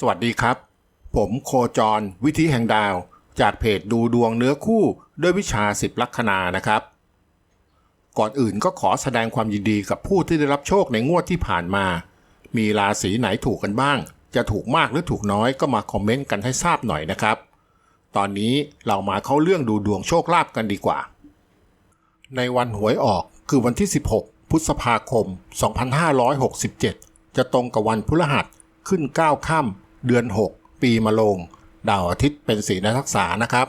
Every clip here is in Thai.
สวัสดีครับ ผมโคจร วิธีแห่งดาว จากเพจดูดวงเนื้อคู่ด้วยวิชาสิบลัคนานะครับ ก่อนอื่นก็ขอแสดงความยินดีกับผู้ที่ได้รับโชคในงวดที่ผ่านมา มีราศีไหนถูกกันบ้าง จะถูกมากหรือถูกน้อยก็มาคอมเมนต์กันให้ทราบหน่อยนะครับ ตอนนี้เรามาเข้าเรื่องดูดวงโชคลาภกันดีกว่า ในวันหวยออกคือวันที่ 16 พฤษภาคม 2567 จะตรงกับวันพฤหัสขึ้น 9 ค่ำ เดือน 6 ปีมะโรงดาวอาทิตย์เป็นสีนักทักษานะครับ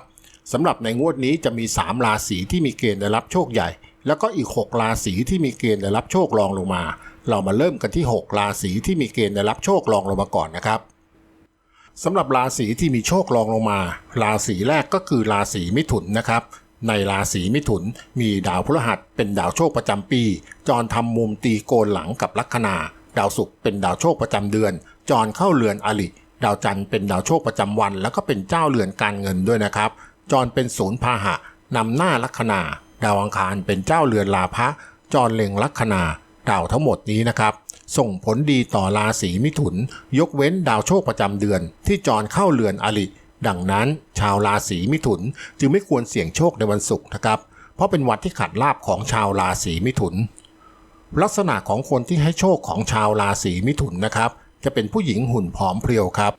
สำหรับในงวดนี้จะมี 3 ราศีที่มีเกณฑ์ได้รับโชคใหญ่ แล้วก็อีก 6 ราศีที่มีเกณฑ์ได้รับโชครองลงมา เรามาเริ่มกันที่ 6 ราศีที่มีเกณฑ์ได้รับโชครองลงมาก่อนนะครับสำหรับราศีที่มีโชครองลงมา ราศีแรกก็คือราศีมิถุนนะครับ ในราศีมิถุนมีดาวพฤหัสเป็นดาวโชคประจำปี จรทำมุมตีโกนหลังกับลัคนา ดาวศุกร์เป็นดาวโชคประจำเดือน จรเข้าเรือนอลิ ดาวจันทร์เป็นดาวโชคประจำวัน แล้วก็เป็นเจ้าเรือนการเงินด้วยนะครับ จรเป็นศูนย์พาหะนำหน้าลัคนา ดาวอังคารเป็นเจ้าเรือนลาภะจรเล็งลัคนาดาวทั้งหมดนี้นะครับ ส่งผลดีต่อราศีมิถุน ยกเว้นดาวโชคประจำเดือน ที่จรเข้าเรือนอลิดังนั้น ชาวราศีมิถุนจึงไม่ควรเสี่ยงโชคในวันศุกร์นะครับ เพราะเป็นวันที่ขัดลาบของชาวราศีมิถุน ลักษณะของคนที่ให้โชคของชาวราศีมิถุนนะครับ จะเป็นผู้หญิงหุ่นผอมเพรียวครับ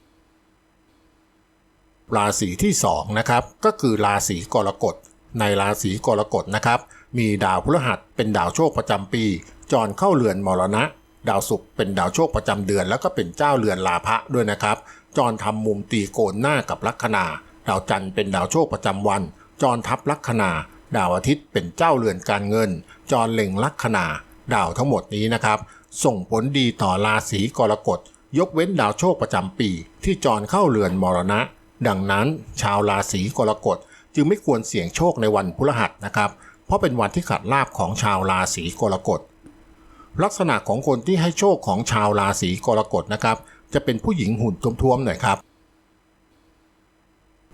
ราศีที่2นะครับก็คือราศีกรกฎ ในราศีกรกฎนะครับ มีดาวพฤหัสเป็นดาวโชคประจำปี จรเข้าเรือนมรณะ ดาวศุกร์เป็นดาวโชคประจำเดือน แล้วก็เป็นเจ้าเรือนลาภะด้วยนะครับ จรทำมุมตีโกนหน้ากับลัคนา ดาวจันทร์เป็นดาวโชคประจำวัน จรทับลัคนาดาวอาทิตย์เป็นเจ้าเรือนการเงิน จรเล็งลัคนา ดาวทั้งหมดนี้นะครับ ส่งผลดีต่อราศีกรกฎยกเว้นดาวโชคประจำปี ที่จรเข้าเรือนมรณะ ดังนั้น ชาวราศีกรกฎจึงไม่ควรเสี่ยงโชคในวันพฤหัสนะครับ เพราะเป็นวันที่ขัดลาบของชาวราศีกรกฎลักษณะของคนที่ให้โชคของชาวราศีกรกฎนะครับ จะเป็นผู้หญิงหุ่นท้วมๆหน่อยครับ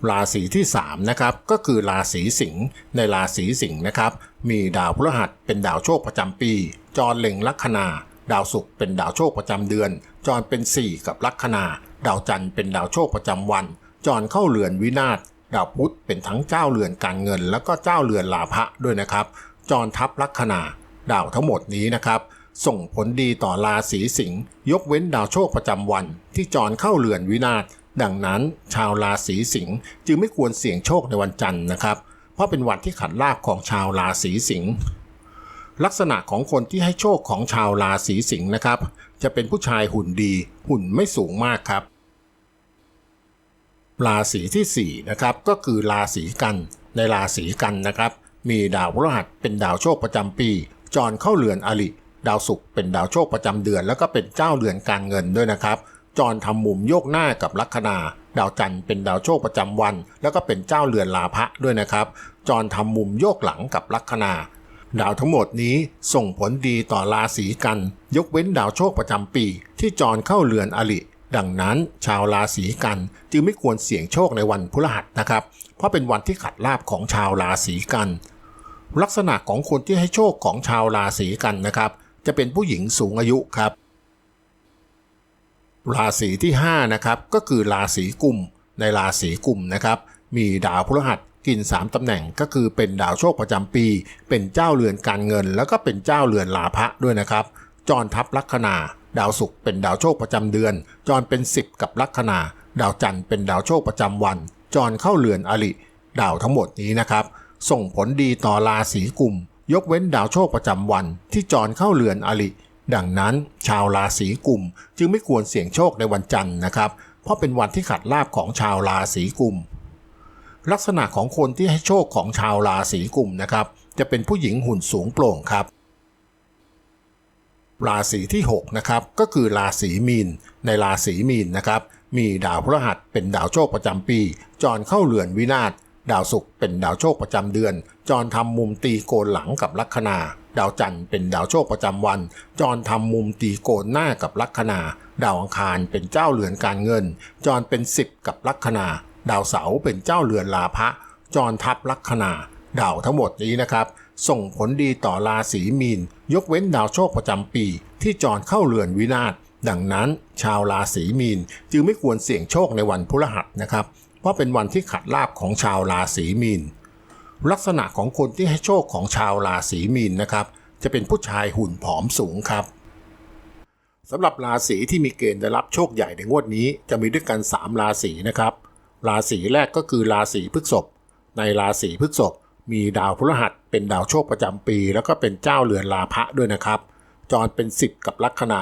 ราศีที่3นะครับก็คือราศีสิงห์ในราศีสิงห์นะครับ มีดาวพฤหัสเป็นดาวโชคประจำปี จรเล็งลัคนา ดาวศุกร์เป็นดาวโชคประจำเดือน จรเป็น 4 กับลัคนา ดาวจันทร์เป็นดาวโชคประจำวัน จรเข้าเรือนวินาศดาวพุธเป็นทั้งเจ้าเรือนการเงิน แล้วก็เจ้าเรือนลาภะด้วยนะครับ จรทับลัคนา ดาวทั้งหมดนี้นะครับ ส่งผลดีต่อราศีสิงห์ยกเว้นดาวโชคประจำวัน ที่จรเข้าเรือนวินาศดังนั้นชาวราศีสิงห์จึงไม่ควรเสี่ยงโชคในวันจันทร์นะครับ เพราะเป็นวันที่ขัดลาภของชาวราศีสิงห์ ลักษณะของคนที่ให้โชคของชาวราศีสิงห์นะครับ จะเป็นผู้ชายหุ่นดี หุ่นไม่สูงมากครับ ราศีที่4นะครับก็คือราศีกันในราศีกันนะครับ มีดาวพฤหัสเป็นดาวโชคประจำปี จรเข้าเรือนอลิดาวศุกร์เป็นดาวโชคประจำเดือน แล้วก็เป็นเจ้าเรือนการเงินด้วยนะครับจรทำมุมโยกหน้ากับลัคนา ดาวจันทร์เป็นดาวโชคประจำวัน แล้วก็เป็นเจ้าเรือนลาภะด้วยนะครับ จรทำมุมโยกหลังกับลัคนา ดาวทั้งหมดนี้ส่งผลดีต่อราศีกัน ยกเว้นดาวโชคประจำปี ที่จรเข้าเรือนอลิดังนั้นชาวราศีกันจึงไม่ควรเสี่ยงโชคในวันพฤหัสนะครับ เพราะเป็นวันที่ขัดลาบของชาวราศีกัน ลักษณะของคนที่ให้โชคของชาวราศีกันนะครับ จะเป็นผู้หญิงสูงอายุครับ ราศีที่5นะครับก็คือราศีกุมในราศีกุมนะครับ มีดาวพฤหัส กิน 3ตำแหน่งก็คือเป็นดาวโชคประจำปี เป็นเจ้าเรือนการเงิน แล้วก็เป็นเจ้าเรือนลาภะด้วยนะครับจรทับลัคนาดาวศุกร์เป็นดาวโชคประจำเดือน จรเป็น 10 กับลัคนา ดาวจันทร์เป็นดาวโชคประจำวัน จรเข้าเรือนอลิดาวทั้งหมดนี้นะครับ ส่งผลดีต่อราศีกุม ยกเว้นดาวโชคประจำวัน ที่จรเข้าเรือนอลิดังนั้น ชาวราศีกุม จึงไม่ควรเสี่ยงโชคในวันจันทร์นะครับ เพราะเป็นวันที่ขัดลาบของชาวราศีกุม ลักษณะของคนที่ให้โชคของชาวราศีกุมนะครับ จะเป็นผู้หญิงหุ่นสูงโปร่งครับ ราศีที่6นะครับก็คือราศีมีน ในราศีมีนนะครับ มีดาวพฤหัสเป็นดาวโชคประจำปี จรเข้าเรือนวินาศดาวศุกร์เป็นดาวโชคประจำเดือน จรทำมุมตีโกนหลังกับลัคนา ดาวจันทร์เป็นดาวโชคประจำวัน จรทำมุมตีโกนหน้ากับลัคนา ดาวอังคารเป็นเจ้าเรือนการเงิน จรเป็น10กับลัคนา ดาวเสาร์เป็นเจ้าเรือนลาภะจรทับลัคนาดาวทั้งหมดนี้นะครับ ส่งผลดีต่อราศีมีน ยกเว้นดาวโชคประจำปี ที่จรเข้าเรือนวินาศดังนั้น ชาวราศีมีนจึงไม่ควรเสี่ยงโชคในวันพฤหัสนะครับ เพราะเป็นวันที่ขัดลาบของชาวราศีมีน ลักษณะของคนที่ให้โชคของชาวราศีมีนนะครับ จะเป็นผู้ชายหุ่นผอมสูงครับสำหรับราศีที่มีเกณฑ์ได้รับโชคใหญ่ในงวดนี้จะมีด้วยกัน 3 ราศีนะครับ ราศีแรกก็คือราศีพฤษภในราศีพฤษภมีดาวพฤหัสเป็นดาวโชคประจำปี แล้วก็เป็นเจ้าเรือนลาภะด้วยนะครับ จรเป็น 10 กับลัคนา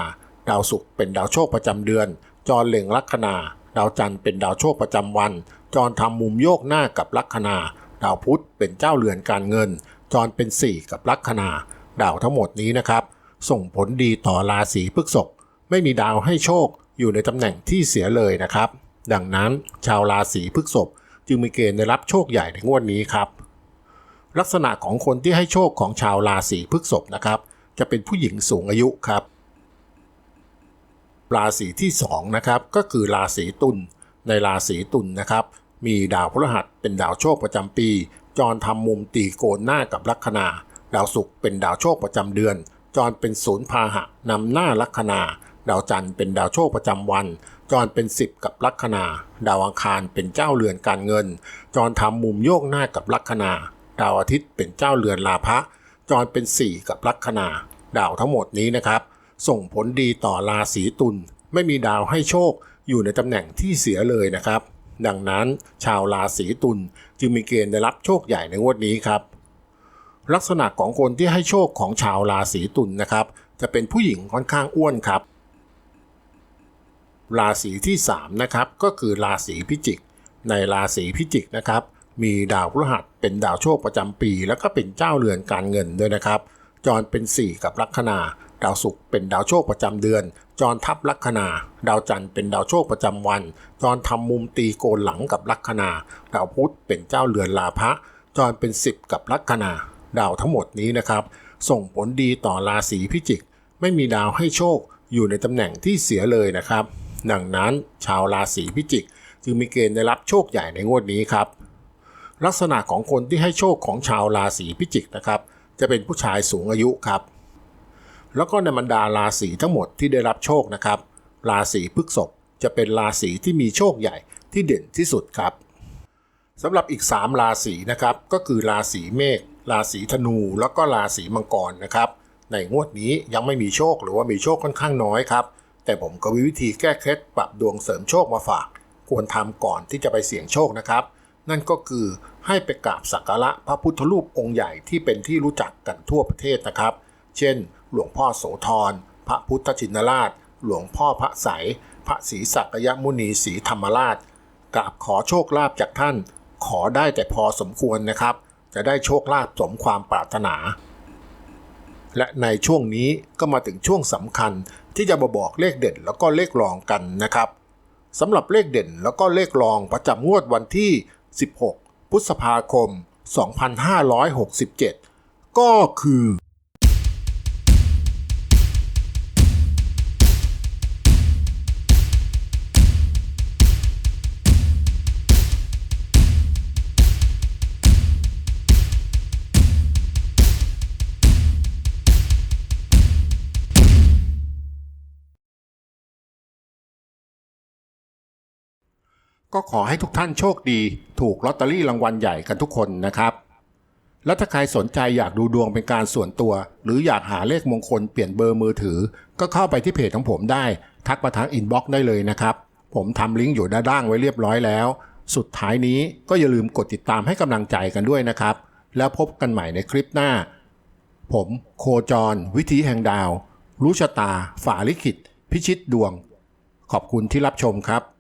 ดาวศุกร์เป็นดาวโชคประจำเดือน จรเล็งลัคนาดาวจันทร์เป็นดาวโชคประจำวัน จรทำมุมโยกหน้ากับลัคนา ดาวพุธเป็นเจ้าเรือนการเงิน จรเป็น 4 กับลัคนา ดาวทั้งหมดนี้นะครับ ส่งผลดีต่อราศีพฤษภไม่มีดาวให้โชคอยู่ในตำแหน่งที่เสียเลยนะครับ ดังนั้นชาวราศีพฤษภจึงมีเกณฑ์ได้รับโชคใหญ่ในงวดนี้ครับ ลักษณะของคนที่ให้โชคของชาวราศีพฤษภนะครับ จะเป็นผู้หญิงสูงอายุครับ ราศีที่2นะครับก็คือราศีตุลในราศีตุลนะครับ มีดาวพฤหัสเป็นดาวโชคประจำปี จรทำมุมตีโกนหน้ากับลัคนาดาวศุกร์เป็นดาวโชคประจำเดือน จรเป็นศูนย์พาหะนำหน้าลัคนา ดาวจันทร์เป็นดาวโชคประจำวัน จรเป็น10กับลัคนา ดาวอังคารเป็นเจ้าเรือนการเงิน จรทำมุมโยกหน้ากับลัคนา ดาวอาทิตย์เป็นเจ้าเรือนลาภะจรเป็น4กับลัคนา ดาวทั้งหมดนี้นะครับ ส่งผลดีต่อราศีตุล ไม่มีดาวให้โชคอยู่ในตำแหน่งที่เสียเลยนะครับ ดังนั้นชาวราศีตุลจึงมีเกณฑ์ได้รับโชคใหญ่ในงวดนี้ครับ ลักษณะของคนที่ให้โชคของชาวราศีตุลนะครับ จะเป็นผู้หญิงค่อนข้างอ้วนครับ ราศีที่3นะครับก็คือราศีพิจิก ในราศีพิจิกนะครับมีดาวพฤหัสเป็นดาวโชคประจำปี แล้วก็เป็นเจ้าเรือนการเงินด้วยนะครับ จรเป็น 4 กับลัคนา ดาวศุกร์เป็นดาวโชคประจำเดือน จรทับลัคนา ดาวจันทร์เป็นดาวโชคประจำวัน จรทำมุมตีโกนหลังกับลัคนา ดาวพุธเป็นเจ้าเรือนลาภะจรเป็น 10 กับลัคนา ดาวทั้งหมดนี้นะครับ ส่งผลดีต่อราศีพิจิก ไม่มีดาวให้โชคอยู่ในตำแหน่งที่เสียเลยนะครับ ดังนั้นชาวราศีพิจิก จึงมีเกณฑ์ได้รับโชคใหญ่ในงวดนี้ครับ ลักษณะของคนที่ให้โชคของชาวราศีพิจิกนะครับ จะเป็นผู้ชายสูงอายุครับ แล้วก็ในบรรดาราศีทั้งหมดที่ได้รับโชคนะครับ ราศีพฤษภจะเป็นราศีที่มีโชคใหญ่ที่เด่นที่สุดครับสำหรับอีก 3 ราศีนะครับก็คือราศีเมษราศีธนู แล้วก็ราศีมังกรนะครับ ในงวดนี้ยังไม่มีโชคหรือว่ามีโชคค่อนข้างน้อยครับ แต่ผมก็มีวิธีแก้เคล็ดปรับดวงเสริมโชคมาฝาก ควรทำก่อนที่จะไปเสี่ยงโชคนะครับ นั่นก็คือให้ไปกราบสักการะพระพุทธรูปองค์ใหญ่ที่เป็นที่รู้จักกันทั่วประเทศนะครับ เช่น หลวงพ่อโสธร พระพุทธชินราช หลวงพ่อพระใสยพระศรีสักยมุนีศรีธรรมราชกราบขอโชคลาภจากท่าน ขอได้แต่พอสมควรนะครับ จะได้โชคลาภสมความปรารถนา และในช่วงนี้ก็มาถึงช่วงสำคัญ ที่จะมาบอกเลขเด่นแล้วก็เลขรองกันนะครับสำหรับเลขเด่นแล้วก็เลขรองประจำงวดวันที่ 16 พฤษภาคม 2567 ก็คือ ก็ขอให้ทุกท่านโชคดี ถูกลอตเตอรี่รางวัลใหญ่กันทุกคนนะครับ และถ้าใครสนใจอยากดูดวงเป็นการส่วนตัว หรืออยากหาเลขมงคลเปลี่ยนเบอร์มือถือ ก็เข้าไปที่เพจของผมได้ ทักมาทางอินบ็อกซ์ได้เลยนะครับ ผมทำลิงก์อยู่ด้านล่างไว้เรียบร้อยแล้ว สุดท้ายนี้ก็อย่าลืมกดติดตามให้กำลังใจกันด้วยนะครับ แล้วพบกันใหม่ในคลิปหน้า ผมโคจร วิธีแห่งดาว รู้ชะตา ฝ่าลิขิต พิชิตดวง ขอบคุณที่รับชมครับ